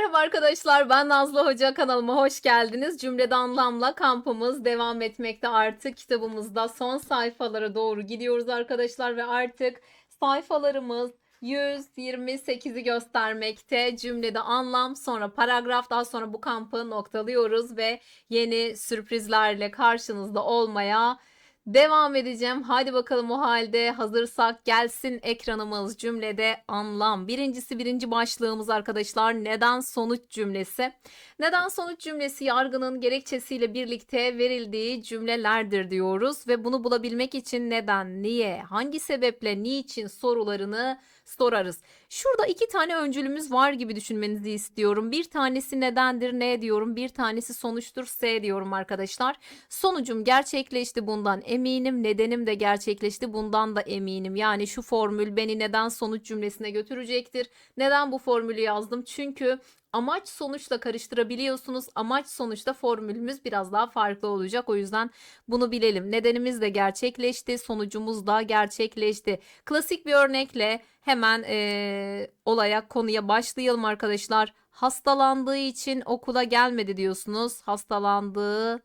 Merhaba arkadaşlar, ben Nazlı Hoca kanalıma hoş geldiniz. Cümlede anlamla kampımız devam etmekte artık kitabımızda son sayfalara doğru gidiyoruz arkadaşlar ve artık sayfalarımız 128'i göstermekte. Cümlede anlam, sonra paragraf, daha sonra bu kampı noktalıyoruz ve yeni sürprizlerle karşınızda olmaya Devam edeceğim. Hadi bakalım o halde hazırsak gelsin ekranımız cümlede anlam. Birincisi birinci başlığımız arkadaşlar neden sonuç cümlesi. Neden sonuç cümlesi yargının gerekçesiyle birlikte verildiği cümlelerdir diyoruz ve bunu bulabilmek için neden, niye, hangi sebeple, niçin sorularını sorarız. Şurada iki tane öncülümüz var gibi düşünmenizi istiyorum. Bir tanesi nedendir, ne diyorum. Bir tanesi sonuçtur, S diyorum arkadaşlar. Sonucum gerçekleşti bundan eminim. Nedenim de gerçekleşti bundan da eminim. Yani şu formül beni neden sonuç cümlesine götürecektir. Neden bu formülü yazdım? Çünkü amaç sonuçla karıştırabiliyorsunuz. Amaç sonuçta formülümüz biraz daha farklı olacak. O yüzden bunu bilelim. Nedenimiz de gerçekleşti, sonucumuz da gerçekleşti. Klasik bir örnekle hemen eee, olaya, konuya başlayalım arkadaşlar. Hastalandığı için okula gelmedi diyorsunuz. Hastalandığı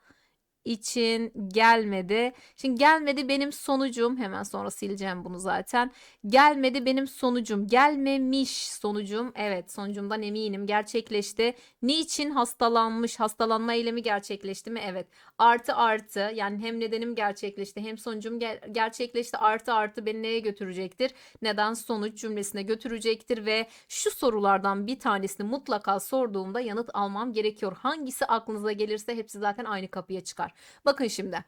için gelmedi. Şimdi gelmedi benim sonucum. Hemen sonra sileceğim bunu zaten. Gelmedi benim sonucum. Gelmemiş sonucum. Evet sonucumdan eminim gerçekleşti. Niçin hastalanmış? Hastalanma eylemi gerçekleşti mi? Evet. Artı artı yani hem nedenim gerçekleşti hem sonucum ger- gerçekleşti. Artı artı beni neye götürecektir? Neden sonuç cümlesine götürecektir ve şu sorulardan bir tanesini mutlaka sorduğumda yanıt almam gerekiyor. Hangisi aklınıza gelirse hepsi zaten aynı kapıya çıkar. Bakın şimdi.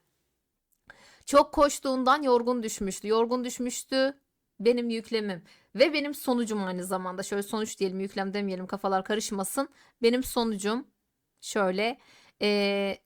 Çok koştuğundan yorgun düşmüştü. Yorgun düşmüştü benim yüklemim ve benim sonucum aynı zamanda. Şöyle sonuç diyelim, yüklem demeyelim kafalar karışmasın. Benim sonucum şöyle eee,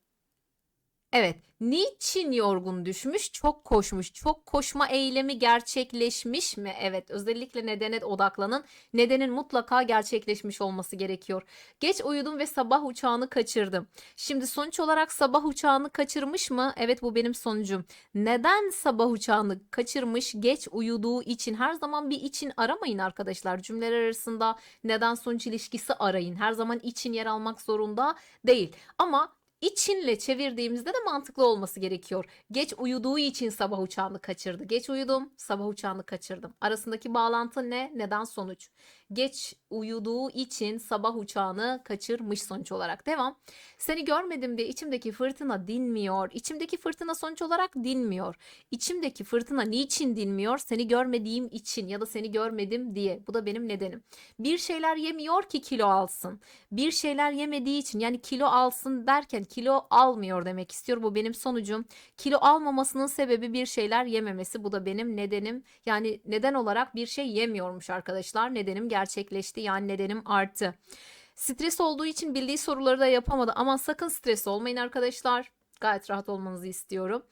Evet. Niçin yorgun düşmüş? Çok koşmuş. Çok koşma eylemi gerçekleşmiş mi? Evet. Özellikle nedene odaklanın. Nedenin mutlaka gerçekleşmiş olması gerekiyor. Geç uyudum ve sabah uçağını kaçırdım. Şimdi sonuç olarak sabah uçağını kaçırmış mı? Evet bu benim sonucum. Neden sabah uçağını kaçırmış? Geç uyuduğu için. Her zaman bir için aramayın arkadaşlar. Cümleler arasında neden sonuç ilişkisi arayın. Her zaman için yer almak zorunda değil. Ama İçinle çevirdiğimizde de mantıklı olması gerekiyor. Geç uyuduğu için sabah uçağını kaçırdı. Geç uyudum, sabah uçağını kaçırdım. Arasındaki bağlantı ne? Neden sonuç? Geç uyuduğu için sabah uçağını kaçırmış sonuç olarak. Devam. Seni görmedim diye içimdeki fırtına dinmiyor. İçimdeki fırtına sonuç olarak dinmiyor. İçimdeki fırtına niçin dinmiyor? Seni görmediğim için ya da seni görmedim diye. Bu da benim nedenim. Bir şeyler yemiyor ki kilo alsın. Bir şeyler yemediği için yani kilo alsın derken kilo almıyor demek istiyor. Bu benim sonucum. Kilo almamasının sebebi bir şeyler yememesi. Bu da benim nedenim. Yani neden olarak bir şey yemiyormuş arkadaşlar. Nedenim gerçekleşti. Yani nedenim arttı. Stres olduğu için bildiği soruları da yapamadı. Aman sakın stres olmayın arkadaşlar. Gayet rahat olmanızı istiyorum.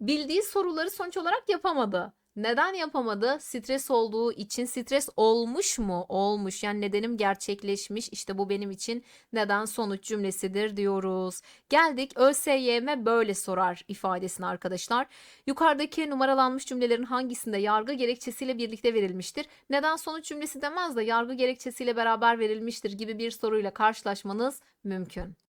Bildiği soruları sonuç olarak yapamadı. Neden yapamadı? Stres olduğu için. Stres olmuş mu? Olmuş. Yani nedenim gerçekleşmiş. İşte bu benim için neden sonuç cümlesidir diyoruz. Geldik ÖSYM böyle sorar ifadesine arkadaşlar. Yukarıdaki numaralanmış cümlelerin hangisinde yargı gerekçesiyle birlikte verilmiştir? Neden sonuç cümlesi demez de yargı gerekçesiyle beraber verilmiştir gibi bir soruyla karşılaşmanız mümkün.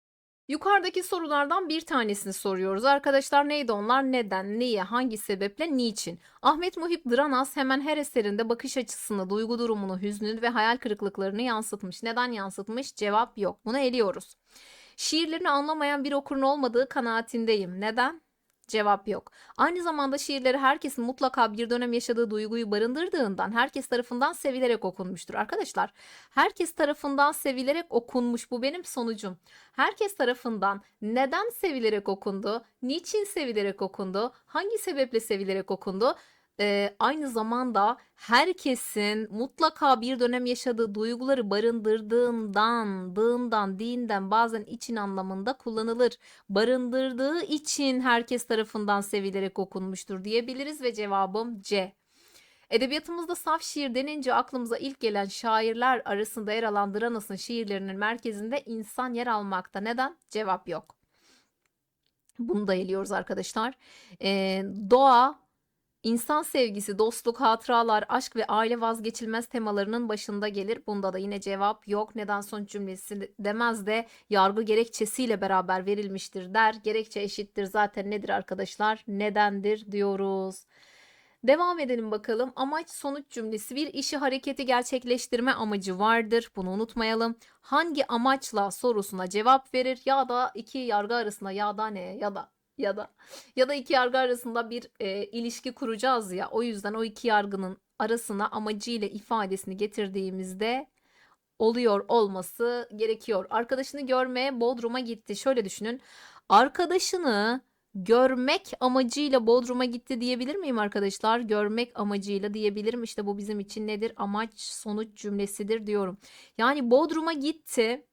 Yukarıdaki sorulardan bir tanesini soruyoruz. Arkadaşlar neydi onlar? Neden, niye, hangi sebeple, niçin? Ahmet Muhip Dranas hemen her eserinde bakış açısını, duygu durumunu, hüznünü ve hayal kırıklıklarını yansıtmış. Neden yansıtmış? Cevap yok. Bunu eliyoruz. Şiirlerini anlamayan bir okurun olmadığı kanaatindeyim. Neden? Cevap yok. Aynı zamanda şiirleri herkesin mutlaka bir dönem yaşadığı duyguyu barındırdığından herkes tarafından sevilerek okunmuştur. Arkadaşlar, herkes tarafından sevilerek okunmuş. Bu benim sonucum. Herkes tarafından neden sevilerek okundu? Niçin sevilerek okundu? Hangi sebeple sevilerek okundu? Ee, aynı zamanda herkesin mutlaka bir dönem yaşadığı duyguları barındırdığından, dığından, dinden bazen için anlamında kullanılır. Barındırdığı için herkes tarafından sevilerek okunmuştur diyebiliriz ve cevabım C. Edebiyatımızda saf şiir denince aklımıza ilk gelen şairler arasında yer alan Dranas'ın şiirlerinin merkezinde insan yer almakta. Neden? Cevap yok. Bunu da eliyoruz arkadaşlar. Ee, doğa İnsan sevgisi, dostluk, hatıralar, aşk ve aile vazgeçilmez temalarının başında gelir. Bunda da yine cevap yok. Neden sonuç cümlesi demez de yargı gerekçesiyle beraber verilmiştir der. Gerekçe eşittir zaten nedir arkadaşlar? Nedendir diyoruz. Devam edelim bakalım. Amaç sonuç cümlesi bir işi hareketi gerçekleştirme amacı vardır. Bunu unutmayalım. Hangi amaçla sorusuna cevap verir ya da iki yargı arasında ya da ne ya da ya da ya da iki yargı arasında bir e, ilişki kuracağız ya. O yüzden o iki yargının arasına amacıyla ifadesini getirdiğimizde oluyor olması gerekiyor. Arkadaşını görmeye Bodrum'a gitti. Şöyle düşünün. Arkadaşını görmek amacıyla Bodrum'a gitti diyebilir miyim arkadaşlar? Görmek amacıyla diyebilirim. İşte bu bizim için nedir? Amaç sonuç cümlesidir diyorum. Yani Bodrum'a gitti.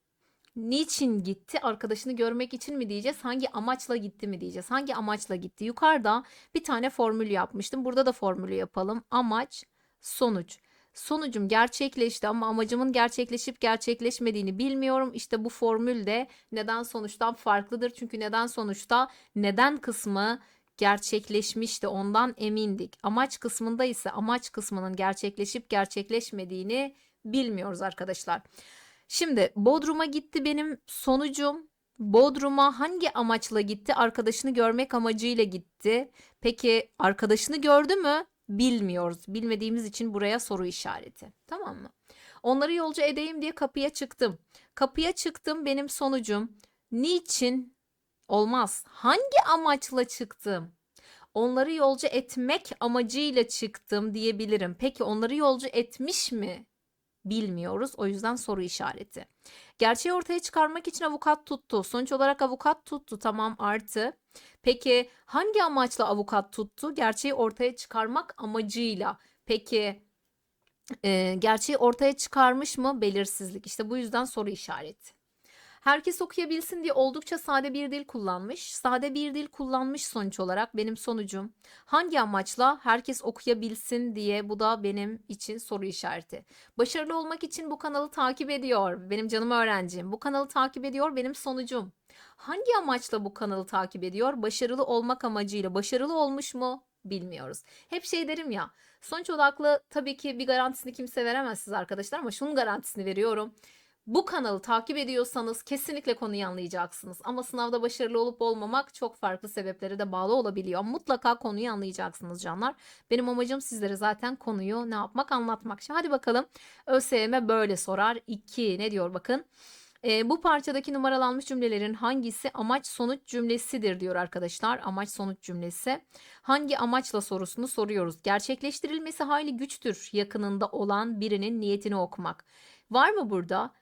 Niçin gitti? Arkadaşını görmek için mi diyeceğiz? Hangi amaçla gitti mi diyeceğiz? Hangi amaçla gitti? Yukarıda bir tane formül yapmıştım. Burada da formülü yapalım. Amaç, sonuç. Sonucum gerçekleşti ama amacımın gerçekleşip gerçekleşmediğini bilmiyorum. İşte bu formül de neden sonuçtan farklıdır. Çünkü neden sonuçta neden kısmı gerçekleşmişti ondan emindik. Amaç kısmında ise amaç kısmının gerçekleşip gerçekleşmediğini bilmiyoruz arkadaşlar. Şimdi Bodrum'a gitti benim sonucum. Bodrum'a hangi amaçla gitti? Arkadaşını görmek amacıyla gitti. Peki arkadaşını gördü mü? Bilmiyoruz. Bilmediğimiz için buraya soru işareti. Tamam mı? Onları yolcu edeyim diye kapıya çıktım. Kapıya çıktım benim sonucum. Niçin? Olmaz. Hangi amaçla çıktım? Onları yolcu etmek amacıyla çıktım diyebilirim. Peki onları yolcu etmiş mi? Bilmiyoruz. O yüzden soru işareti. Gerçeği ortaya çıkarmak için avukat tuttu. Sonuç olarak avukat tuttu. Tamam artı. Peki hangi amaçla avukat tuttu? Gerçeği ortaya çıkarmak amacıyla. Peki e, gerçeği ortaya çıkarmış mı? Belirsizlik. İşte bu yüzden soru işareti. Herkes okuyabilsin diye oldukça sade bir dil kullanmış. Sade bir dil kullanmış sonuç olarak benim sonucum. Hangi amaçla herkes okuyabilsin diye bu da benim için soru işareti. Başarılı olmak için bu kanalı takip ediyor. Benim canım öğrencim. Bu kanalı takip ediyor benim sonucum. Hangi amaçla bu kanalı takip ediyor? Başarılı olmak amacıyla. Başarılı olmuş mu? Bilmiyoruz. Hep şey derim ya. Sonuç odaklı tabii ki bir garantisini kimse veremez siz arkadaşlar ama şunun garantisini veriyorum. Bu kanalı takip ediyorsanız kesinlikle konuyu anlayacaksınız. Ama sınavda başarılı olup olmamak çok farklı sebeplere de bağlı olabiliyor. Mutlaka konuyu anlayacaksınız canlar. Benim amacım sizlere zaten konuyu ne yapmak anlatmak. Şimdi hadi bakalım ÖSYM böyle sorar. 2 ne diyor bakın. E, bu parçadaki numaralanmış cümlelerin hangisi amaç sonuç cümlesidir diyor arkadaşlar. Amaç sonuç cümlesi. Hangi amaçla sorusunu soruyoruz. Gerçekleştirilmesi hayli güçtür yakınında olan birinin niyetini okumak. Var mı burada?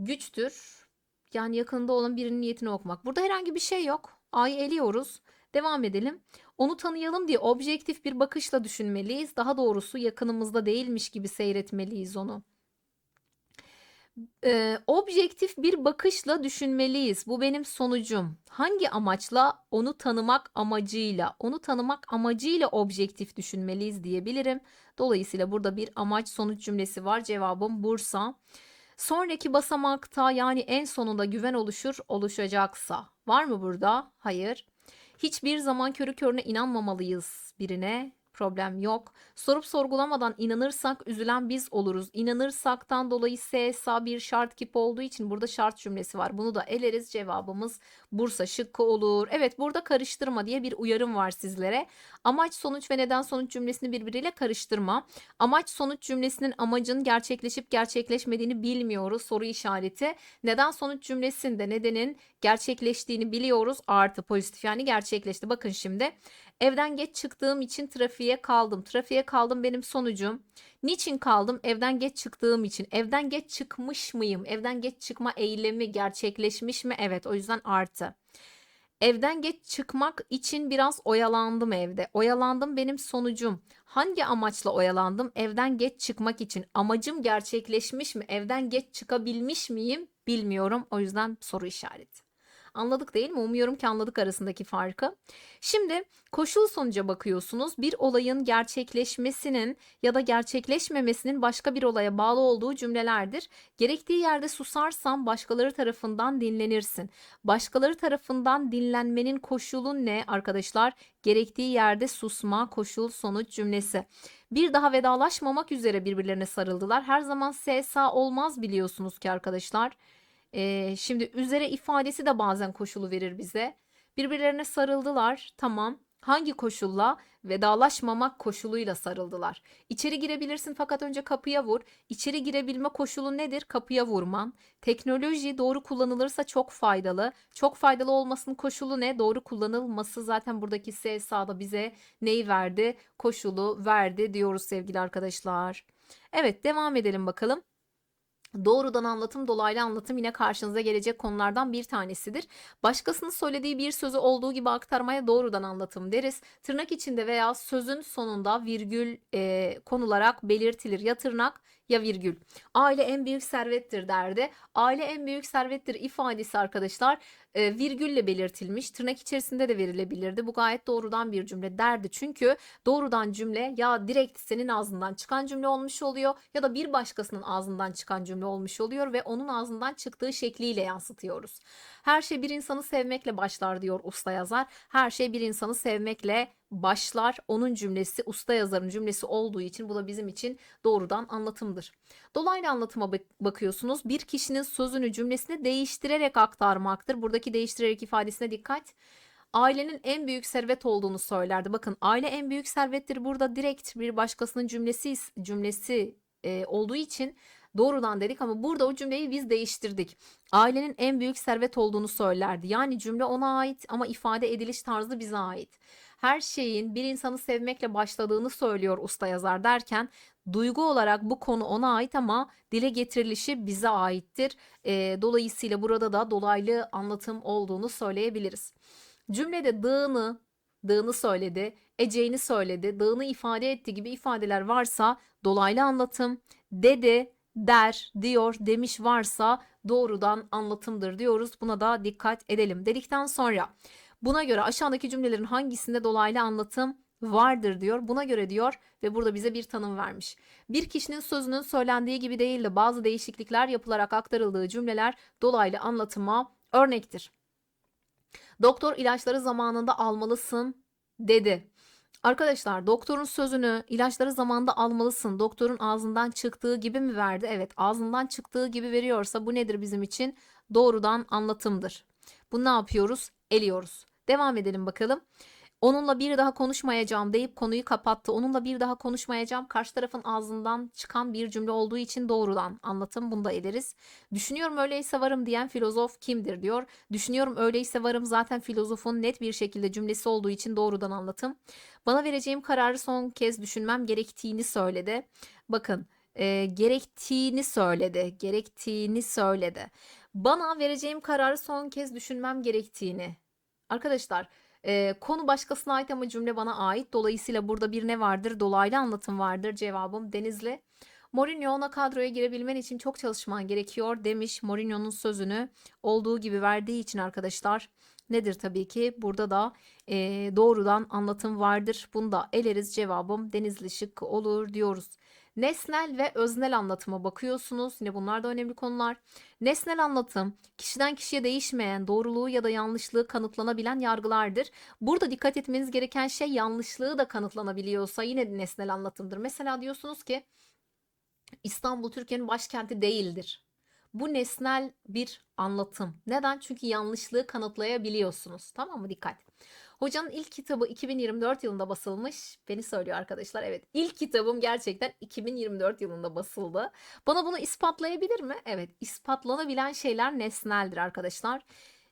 Güçtür. Yani yakınında olan birinin niyetini okumak. Burada herhangi bir şey yok. A'yı eliyoruz. Devam edelim. Onu tanıyalım diye objektif bir bakışla düşünmeliyiz. Daha doğrusu yakınımızda değilmiş gibi seyretmeliyiz onu e, objektif bir bakışla düşünmeliyiz. Bu benim sonucum. Hangi amaçla? Onu tanımak amacıyla. Onu tanımak amacıyla objektif düşünmeliyiz diyebilirim. Dolayısıyla burada bir amaç sonuç cümlesi var. Cevabım Bursa. Sonraki basamakta yani en sonunda güven oluşur oluşacaksa. Var mı burada? Hayır. Hiçbir zaman körü körüne inanmamalıyız birine problem yok. Sorup sorgulamadan inanırsak üzülen biz oluruz. İnanırsaktan dolayı S, sa bir şart kip olduğu için burada şart cümlesi var. Bunu da eleriz. Cevabımız Bursa şıkkı olur. Evet burada karıştırma diye bir uyarım var sizlere. Amaç sonuç ve neden sonuç cümlesini birbiriyle karıştırma. Amaç sonuç cümlesinin amacın gerçekleşip gerçekleşmediğini bilmiyoruz. Soru işareti. Neden sonuç cümlesinde nedenin gerçekleştiğini biliyoruz. Artı pozitif yani gerçekleşti. Bakın şimdi Evden geç çıktığım için trafiğe kaldım. Trafiğe kaldım benim sonucum. Niçin kaldım? Evden geç çıktığım için. Evden geç çıkmış mıyım? Evden geç çıkma eylemi gerçekleşmiş mi? Evet o yüzden artı. Evden geç çıkmak için biraz oyalandım evde. Oyalandım benim sonucum. Hangi amaçla oyalandım? Evden geç çıkmak için. Amacım gerçekleşmiş mi? Evden geç çıkabilmiş miyim? Bilmiyorum. O yüzden soru işareti. Anladık değil mi? Umuyorum ki anladık arasındaki farkı. Şimdi koşul sonuca bakıyorsunuz. Bir olayın gerçekleşmesinin ya da gerçekleşmemesinin başka bir olaya bağlı olduğu cümlelerdir. Gerektiği yerde susarsan başkaları tarafından dinlenirsin. Başkaları tarafından dinlenmenin koşulu ne arkadaşlar? Gerektiği yerde susma koşul sonuç cümlesi. Bir daha vedalaşmamak üzere birbirlerine sarıldılar. Her zaman SSA olmaz biliyorsunuz ki arkadaşlar. Ee, şimdi üzere ifadesi de bazen koşulu verir bize. Birbirlerine sarıldılar. Tamam. Hangi koşulla? Vedalaşmamak koşuluyla sarıldılar. İçeri girebilirsin fakat önce kapıya vur. İçeri girebilme koşulu nedir? Kapıya vurman. Teknoloji doğru kullanılırsa çok faydalı. Çok faydalı olmasının koşulu ne? Doğru kullanılması zaten buradaki SSA'da bize neyi verdi? Koşulu verdi diyoruz sevgili arkadaşlar. Evet devam edelim bakalım. Doğrudan anlatım, dolaylı anlatım yine karşınıza gelecek konulardan bir tanesidir. Başkasının söylediği bir sözü olduğu gibi aktarmaya doğrudan anlatım deriz. Tırnak içinde veya sözün sonunda virgül e, konularak belirtilir. Ya tırnak ya virgül. Aile en büyük servettir derdi. Aile en büyük servettir ifadesi arkadaşlar e, virgülle belirtilmiş. Tırnak içerisinde de verilebilirdi. Bu gayet doğrudan bir cümle derdi. Çünkü doğrudan cümle ya direkt senin ağzından çıkan cümle olmuş oluyor ya da bir başkasının ağzından çıkan cümle olmuş oluyor ve onun ağzından çıktığı şekliyle yansıtıyoruz. Her şey bir insanı sevmekle başlar diyor usta yazar. Her şey bir insanı sevmekle başlar. Onun cümlesi usta yazarın cümlesi olduğu için bu da bizim için doğrudan anlatımdır. Dolaylı anlatıma bakıyorsunuz. Bir kişinin sözünü cümlesini değiştirerek aktarmaktır. Buradaki değiştirerek ifadesine dikkat. Ailenin en büyük servet olduğunu söylerdi. Bakın aile en büyük servettir. Burada direkt bir başkasının cümlesi cümlesi e, olduğu için doğrudan dedik ama burada o cümleyi biz değiştirdik. Ailenin en büyük servet olduğunu söylerdi. Yani cümle ona ait ama ifade ediliş tarzı bize ait. Her şeyin bir insanı sevmekle başladığını söylüyor usta yazar derken duygu olarak bu konu ona ait ama dile getirilişi bize aittir. E, dolayısıyla burada da dolaylı anlatım olduğunu söyleyebiliriz. Cümlede dığını, dığını söyledi, eceğini söyledi, dığını ifade ettiği gibi ifadeler varsa dolaylı anlatım, dedi, der, diyor, demiş varsa doğrudan anlatımdır diyoruz. Buna da dikkat edelim. Dedikten sonra buna göre aşağıdaki cümlelerin hangisinde dolaylı anlatım vardır diyor. Buna göre diyor ve burada bize bir tanım vermiş. Bir kişinin sözünün söylendiği gibi değil de bazı değişiklikler yapılarak aktarıldığı cümleler dolaylı anlatıma örnektir. Doktor ilaçları zamanında almalısın dedi. Arkadaşlar doktorun sözünü ilaçları zamanında almalısın. Doktorun ağzından çıktığı gibi mi verdi? Evet ağzından çıktığı gibi veriyorsa bu nedir bizim için? Doğrudan anlatımdır. Bu ne yapıyoruz? Eliyoruz. Devam edelim bakalım. Onunla bir daha konuşmayacağım deyip konuyu kapattı. Onunla bir daha konuşmayacağım. Karşı tarafın ağzından çıkan bir cümle olduğu için doğrudan anlatım bunu da ederiz. Düşünüyorum öyleyse varım diyen filozof kimdir diyor. Düşünüyorum öyleyse varım zaten filozofun net bir şekilde cümlesi olduğu için doğrudan anlatım. Bana vereceğim kararı son kez düşünmem gerektiğini söyledi. Bakın e, gerektiğini söyledi. Gerektiğini söyledi. Bana vereceğim kararı son kez düşünmem gerektiğini. Arkadaşlar e, konu başkasına ait ama cümle bana ait. Dolayısıyla burada bir ne vardır? Dolaylı anlatım vardır. Cevabım Denizli. Mourinho ona kadroya girebilmen için çok çalışman gerekiyor demiş. Mourinho'nun sözünü olduğu gibi verdiği için arkadaşlar nedir tabii ki? Burada da e, doğrudan anlatım vardır. Bunu da eleriz cevabım Denizli şıkkı olur diyoruz. Nesnel ve öznel anlatıma bakıyorsunuz. Yine bunlar da önemli konular. Nesnel anlatım kişiden kişiye değişmeyen, doğruluğu ya da yanlışlığı kanıtlanabilen yargılardır. Burada dikkat etmeniz gereken şey yanlışlığı da kanıtlanabiliyorsa yine nesnel anlatımdır. Mesela diyorsunuz ki İstanbul Türkiye'nin başkenti değildir. Bu nesnel bir anlatım. Neden? Çünkü yanlışlığı kanıtlayabiliyorsunuz. Tamam mı? Dikkat. Hocanın ilk kitabı 2024 yılında basılmış. Beni söylüyor arkadaşlar. Evet ilk kitabım gerçekten 2024 yılında basıldı. Bana bunu ispatlayabilir mi? Evet ispatlanabilen şeyler nesneldir arkadaşlar.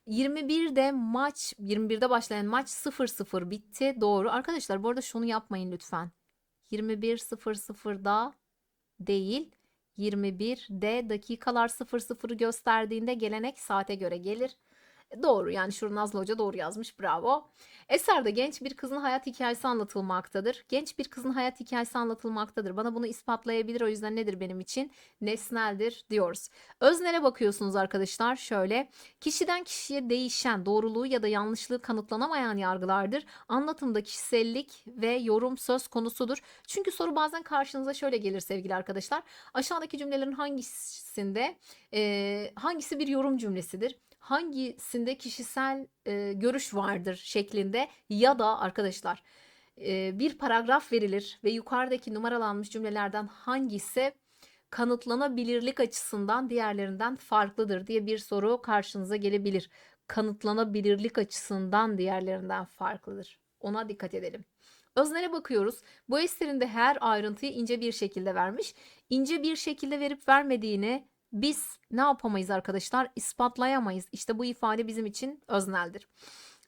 21'de maç 21'de başlayan maç 0-0 bitti. Doğru. Arkadaşlar bu arada şunu yapmayın lütfen. 21.00'da değil 21'de dakikalar 00'ı gösterdiğinde gelenek saate göre gelir. Doğru yani şurada Nazlı Hoca doğru yazmış bravo. Eserde genç bir kızın hayat hikayesi anlatılmaktadır. Genç bir kızın hayat hikayesi anlatılmaktadır. Bana bunu ispatlayabilir o yüzden nedir benim için? Nesneldir diyoruz. Öznele bakıyorsunuz arkadaşlar şöyle. Kişiden kişiye değişen doğruluğu ya da yanlışlığı kanıtlanamayan yargılardır. Anlatımda kişisellik ve yorum söz konusudur. Çünkü soru bazen karşınıza şöyle gelir sevgili arkadaşlar. Aşağıdaki cümlelerin hangisinde e, hangisi bir yorum cümlesidir? Hangisinde kişisel e, görüş vardır şeklinde ya da arkadaşlar e, bir paragraf verilir ve yukarıdaki numaralanmış cümlelerden hangisi kanıtlanabilirlik açısından diğerlerinden farklıdır diye bir soru karşınıza gelebilir. Kanıtlanabilirlik açısından diğerlerinden farklıdır. Ona dikkat edelim. Öznele bakıyoruz. Bu eserinde her ayrıntıyı ince bir şekilde vermiş. İnce bir şekilde verip vermediğini biz ne yapamayız arkadaşlar? İspatlayamayız. İşte bu ifade bizim için özneldir.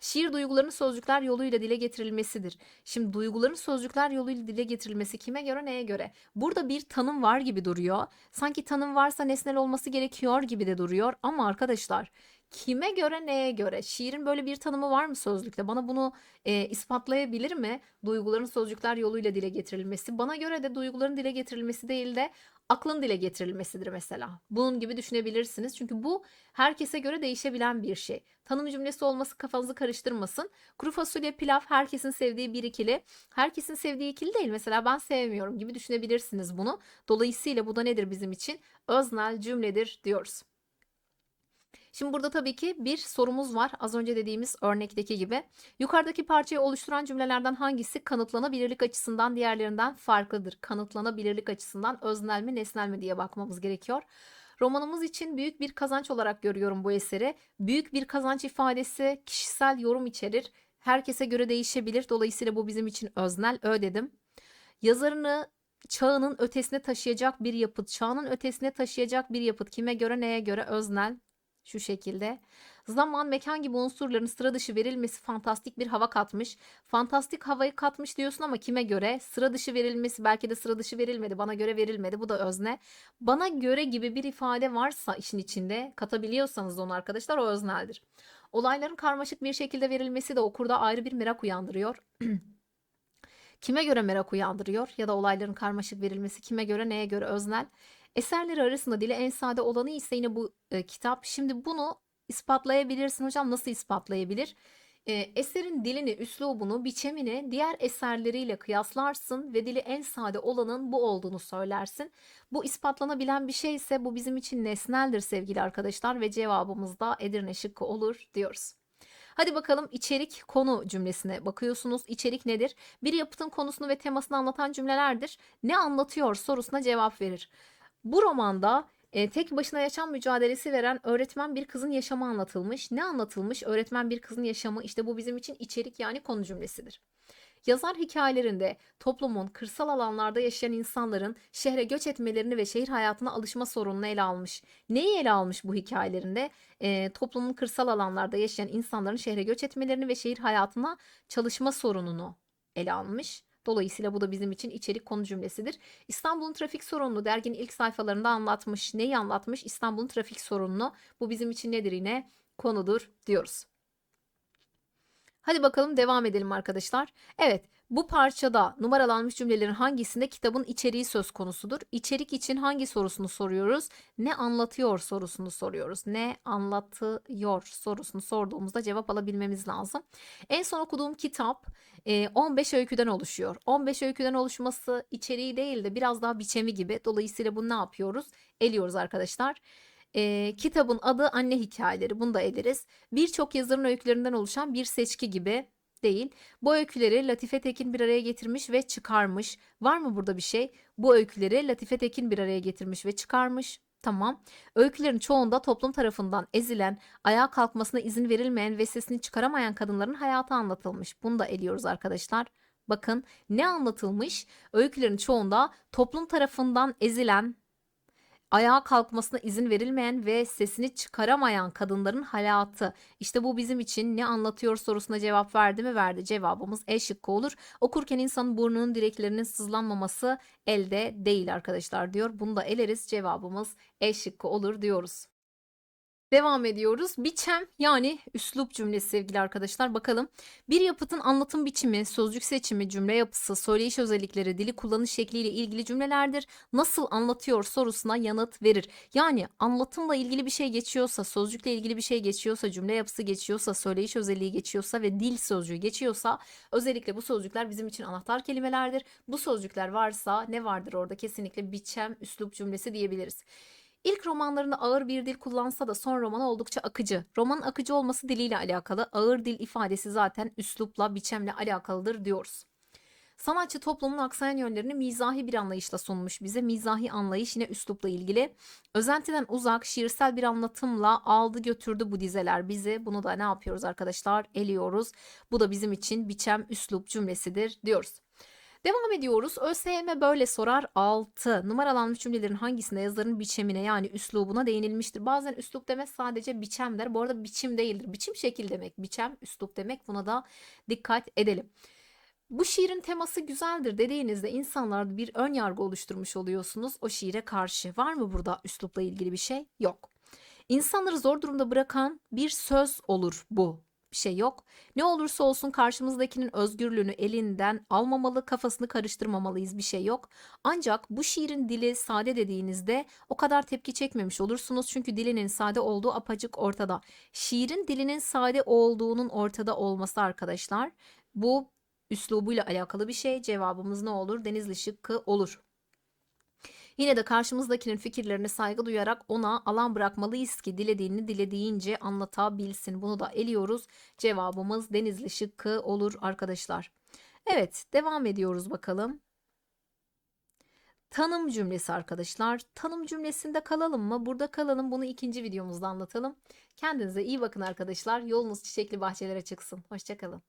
Şiir duyguların sözcükler yoluyla dile getirilmesidir. Şimdi duyguların sözcükler yoluyla dile getirilmesi kime göre neye göre? Burada bir tanım var gibi duruyor. Sanki tanım varsa nesnel olması gerekiyor gibi de duruyor. Ama arkadaşlar kime göre neye göre? Şiirin böyle bir tanımı var mı sözlükte? Bana bunu e, ispatlayabilir mi? Duyguların sözcükler yoluyla dile getirilmesi. Bana göre de duyguların dile getirilmesi değil de aklın dile getirilmesidir mesela. Bunun gibi düşünebilirsiniz. Çünkü bu herkese göre değişebilen bir şey. Tanım cümlesi olması kafanızı karıştırmasın. Kuru fasulye pilav herkesin sevdiği bir ikili. Herkesin sevdiği ikili değil. Mesela ben sevmiyorum gibi düşünebilirsiniz bunu. Dolayısıyla bu da nedir bizim için? Öznel cümledir diyoruz. Şimdi burada tabii ki bir sorumuz var. Az önce dediğimiz örnekteki gibi. Yukarıdaki parçayı oluşturan cümlelerden hangisi kanıtlanabilirlik açısından diğerlerinden farklıdır? Kanıtlanabilirlik açısından öznel mi nesnel mi diye bakmamız gerekiyor. Romanımız için büyük bir kazanç olarak görüyorum bu eseri. Büyük bir kazanç ifadesi kişisel yorum içerir. Herkese göre değişebilir. Dolayısıyla bu bizim için öznel. Ö dedim. Yazarını çağının ötesine taşıyacak bir yapıt, çağının ötesine taşıyacak bir yapıt. Kime göre neye göre öznel? Şu şekilde. Zaman, mekan gibi unsurların sıra dışı verilmesi fantastik bir hava katmış. Fantastik havayı katmış diyorsun ama kime göre? Sıra dışı verilmesi belki de sıra dışı verilmedi. Bana göre verilmedi. Bu da özne. Bana göre gibi bir ifade varsa işin içinde katabiliyorsanız onu arkadaşlar o özneldir. Olayların karmaşık bir şekilde verilmesi de okurda ayrı bir merak uyandırıyor. kime göre merak uyandırıyor ya da olayların karmaşık verilmesi kime göre neye göre öznel? Eserleri arasında dili en sade olanı ise yine bu e, kitap. Şimdi bunu ispatlayabilirsin hocam. Nasıl ispatlayabilir? E, eserin dilini, üslubunu, biçimini diğer eserleriyle kıyaslarsın ve dili en sade olanın bu olduğunu söylersin. Bu ispatlanabilen bir şey ise bu bizim için nesneldir sevgili arkadaşlar ve cevabımız da Edirne şıkkı olur diyoruz. Hadi bakalım içerik konu cümlesine bakıyorsunuz. İçerik nedir? Bir yapıtın konusunu ve temasını anlatan cümlelerdir. Ne anlatıyor sorusuna cevap verir. Bu romanda e, tek başına yaşam mücadelesi veren öğretmen bir kızın yaşamı anlatılmış. Ne anlatılmış? Öğretmen bir kızın yaşamı. İşte bu bizim için içerik yani konu cümlesidir. Yazar hikayelerinde toplumun kırsal alanlarda yaşayan insanların şehre göç etmelerini ve şehir hayatına alışma sorununu ele almış. Neyi ele almış bu hikayelerinde? E, toplumun kırsal alanlarda yaşayan insanların şehre göç etmelerini ve şehir hayatına çalışma sorununu ele almış. Dolayısıyla bu da bizim için içerik konu cümlesidir. İstanbul'un trafik sorununu derginin ilk sayfalarında anlatmış. Neyi anlatmış? İstanbul'un trafik sorununu. Bu bizim için nedir yine? Konudur diyoruz. Hadi bakalım devam edelim arkadaşlar. Evet bu parçada numaralanmış cümlelerin hangisinde kitabın içeriği söz konusudur? İçerik için hangi sorusunu soruyoruz? Ne anlatıyor sorusunu soruyoruz. Ne anlatıyor sorusunu sorduğumuzda cevap alabilmemiz lazım. En son okuduğum kitap 15 öyküden oluşuyor. 15 öyküden oluşması içeriği değil de biraz daha biçemi gibi. Dolayısıyla bunu ne yapıyoruz? Eliyoruz arkadaşlar. E, kitabın adı Anne Hikayeleri. Bunu da ederiz. Birçok yazarın öykülerinden oluşan bir seçki gibi değil. Bu öyküleri Latife Tekin bir araya getirmiş ve çıkarmış. Var mı burada bir şey? Bu öyküleri Latife Tekin bir araya getirmiş ve çıkarmış. Tamam. Öykülerin çoğunda toplum tarafından ezilen, ayağa kalkmasına izin verilmeyen ve sesini çıkaramayan kadınların hayatı anlatılmış. Bunu da eliyoruz arkadaşlar. Bakın ne anlatılmış? Öykülerin çoğunda toplum tarafından ezilen, ayağa kalkmasına izin verilmeyen ve sesini çıkaramayan kadınların hayatı. İşte bu bizim için ne anlatıyor sorusuna cevap verdi mi? Verdi. Cevabımız E şıkkı olur. Okurken insanın burnunun direklerinin sızlanmaması elde değil arkadaşlar diyor. Bunu da eleriz. Cevabımız E şıkkı olur diyoruz. Devam ediyoruz. Biçem yani üslup cümlesi sevgili arkadaşlar. Bakalım. Bir yapıtın anlatım biçimi, sözcük seçimi, cümle yapısı, söyleyiş özellikleri, dili kullanış şekliyle ilgili cümlelerdir. Nasıl anlatıyor sorusuna yanıt verir. Yani anlatımla ilgili bir şey geçiyorsa, sözcükle ilgili bir şey geçiyorsa, cümle yapısı geçiyorsa, söyleyiş özelliği geçiyorsa ve dil sözcüğü geçiyorsa özellikle bu sözcükler bizim için anahtar kelimelerdir. Bu sözcükler varsa ne vardır orada? Kesinlikle biçem, üslup cümlesi diyebiliriz. İlk romanlarında ağır bir dil kullansa da son romanı oldukça akıcı. Romanın akıcı olması diliyle alakalı. Ağır dil ifadesi zaten üslupla, biçemle alakalıdır diyoruz. Sanatçı toplumun aksayan yönlerini mizahi bir anlayışla sunmuş bize. Mizahi anlayış yine üslupla ilgili. Özentiden uzak, şiirsel bir anlatımla aldı götürdü bu dizeler bizi. Bunu da ne yapıyoruz arkadaşlar? Eliyoruz. Bu da bizim için biçem üslup cümlesidir diyoruz. Devam ediyoruz. ÖSYM böyle sorar 6. Numaralanmış cümlelerin hangisinde yazarın biçemine yani üslubuna değinilmiştir? Bazen üslup demek sadece biçem der. Bu arada biçim değildir. Biçim şekil demek. Biçem üslup demek. Buna da dikkat edelim. Bu şiirin teması güzeldir dediğinizde insanlar bir ön yargı oluşturmuş oluyorsunuz o şiire karşı. Var mı burada üslupla ilgili bir şey? Yok. İnsanları zor durumda bırakan bir söz olur bu bir şey yok. Ne olursa olsun karşımızdakinin özgürlüğünü elinden almamalı, kafasını karıştırmamalıyız bir şey yok. Ancak bu şiirin dili sade dediğinizde o kadar tepki çekmemiş olursunuz. Çünkü dilinin sade olduğu apacık ortada. Şiirin dilinin sade olduğunun ortada olması arkadaşlar bu üslubuyla alakalı bir şey. Cevabımız ne olur? Denizli şıkkı olur. Yine de karşımızdakinin fikirlerine saygı duyarak ona alan bırakmalıyız ki dilediğini dilediğince anlatabilsin. Bunu da eliyoruz. Cevabımız Denizli şıkkı olur arkadaşlar. Evet, devam ediyoruz bakalım. Tanım cümlesi arkadaşlar. Tanım cümlesinde kalalım mı? Burada kalalım. Bunu ikinci videomuzda anlatalım. Kendinize iyi bakın arkadaşlar. Yolunuz çiçekli bahçelere çıksın. Hoşçakalın.